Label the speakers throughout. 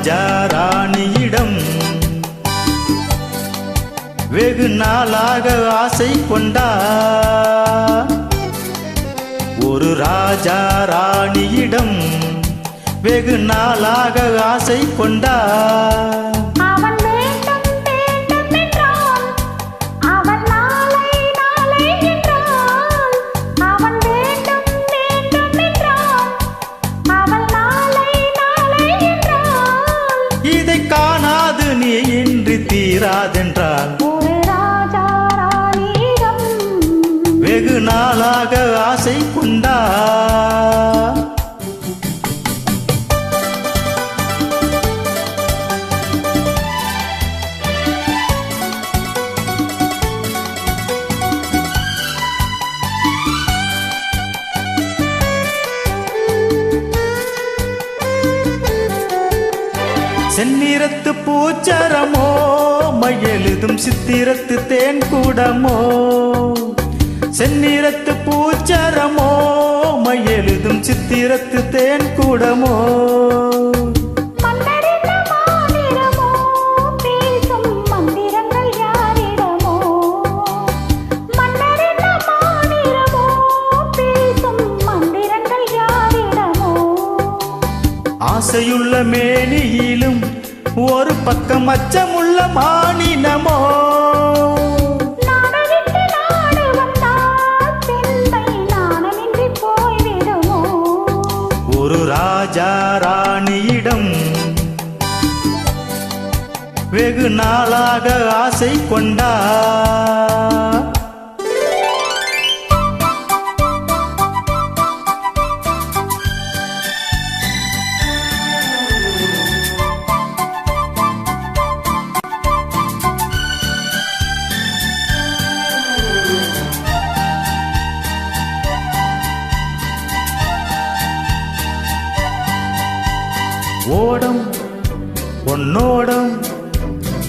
Speaker 1: ராஜா ராணியிடம் வெகு நாளாக ஆசை கொண்டா ஒரு ராஜா ராணியிடம் வெகு நாளாக ஆசை கொண்டா
Speaker 2: ராணியிடம்
Speaker 1: வெகு நாளாக ஆசை கொண்டா. செந்நிறத்து பூச்சரமோ மையெழுதும் சித்திரத்து தேன் கூடமோ? செந்நிறத்து பூச்சரமோ? மையெழுதும் சித்திரத்து தேன் கூடமோ? ஆசையுள்ள மேனியிலும் ஒரு பக்கம் அச்சமுள்ள
Speaker 2: போய்விடுமோ?
Speaker 1: ஒரு ராஜா ராணியிடம் வெகு நாளாக ஆசை கொண்டா ஓடம் உன்னோடும்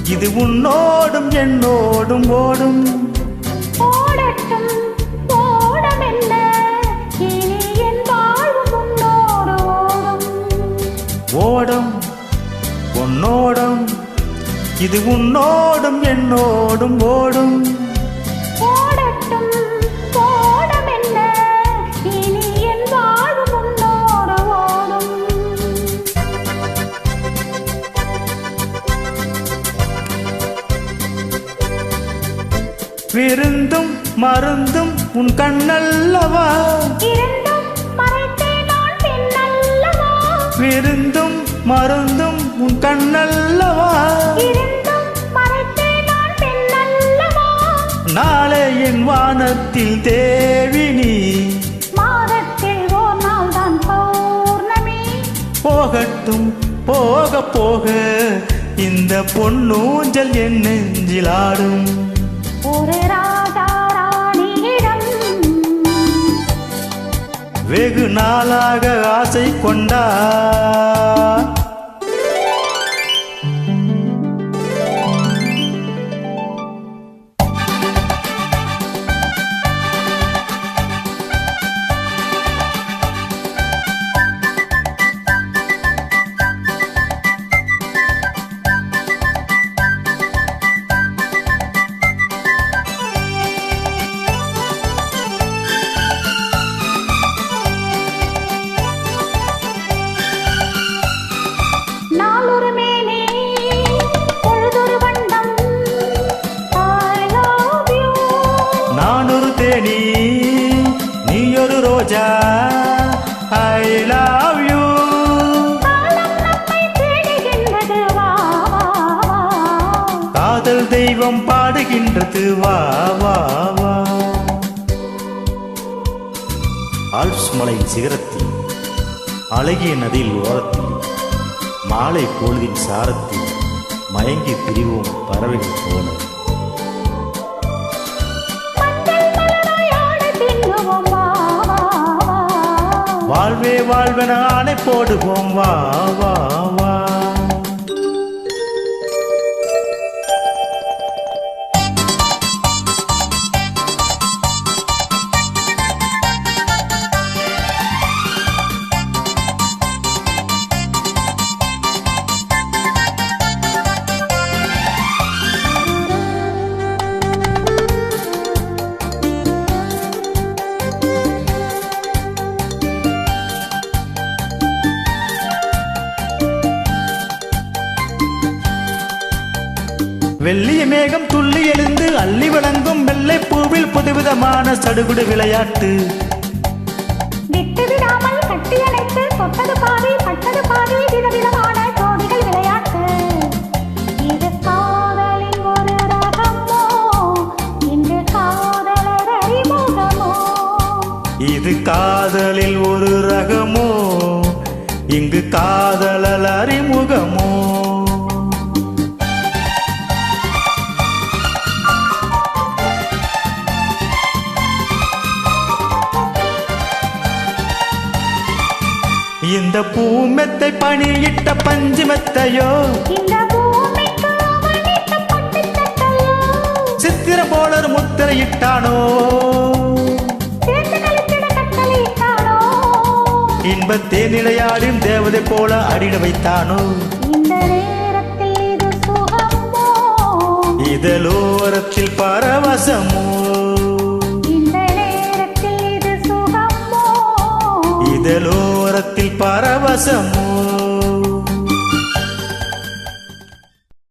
Speaker 1: இது உன்னோடும் என்னோடும் ஓடும்.
Speaker 2: ஓடட்டும் இனி என் ஓடும்
Speaker 1: ஓடம் உன்னோடும் இது உன்னோடும் என்னோடும் ஓடும். விருந்தும் மருந்தும் உன் கண்ணல்லவா? விருந்தும் மருந்தும் உன் கண்ணல்லவா? நாளை என் வானத்தில் தேவி நீ.
Speaker 2: மாதத்தில் ஓர் நாள் தான் பௌர்ணமி.
Speaker 1: போகட்டும் போக போக இந்த பொன்னூஞ்சல் என் நெஞ்சில் ஆடும்.
Speaker 2: ஒரு ராஜாராணியிடம்
Speaker 1: வெகு நாளாக ஆசை கொண்டா ஒரு ரோஜா ஐ லவ் யூ காதல் தெய்வம் பாடுகின்றது வா வா வா ஆல்ப்ஸ் மலை சிகரத்தில் அழகிய நதியில் ஓரத்தில் மாலை பொழுதின் சாரத்தில் மயங்கி பிரிவோம் பறவைகள் போல வாழ்வே வாழ்வென ஆணை போடுவோம். வா வா வா. மேகம் துள்ளி எழுந்து அள்ளி வழங்கும் வெள்ளை பூவில் புதுவிதமான சடுகுடு விளையாட்டு.
Speaker 2: விட்டு விடாமல் கட்டி அணைத்து தொட்டது பாதி பட்டது பாதி விதவிதமான ஜோடிகள் விளையாட்டு. இது காதலின் ஒரு ரகமோ இன்று காதலர் அறிமுகமோ?
Speaker 1: இது காதலில் ஒரு ரகமோ இங்கு காதலல் அறிமுகமோ? இந்த பூமெத்தை பணியிட்ட பஞ்சு மெத்தையோ
Speaker 2: இந்த பூமிக்கு அவனிட்ட பட்டு சட்டையோ
Speaker 1: சித்திர போலர் முத்திரையிட்டானோ இன்பத்தே நிலையாடும் தேவதை போல அடிட வைத்தானோ? இதலோரத்தில் பரவசமோ?
Speaker 2: இந்த நேரத்தில் இது சுகமோ
Speaker 1: இதலோரத்தில் பரவசமோ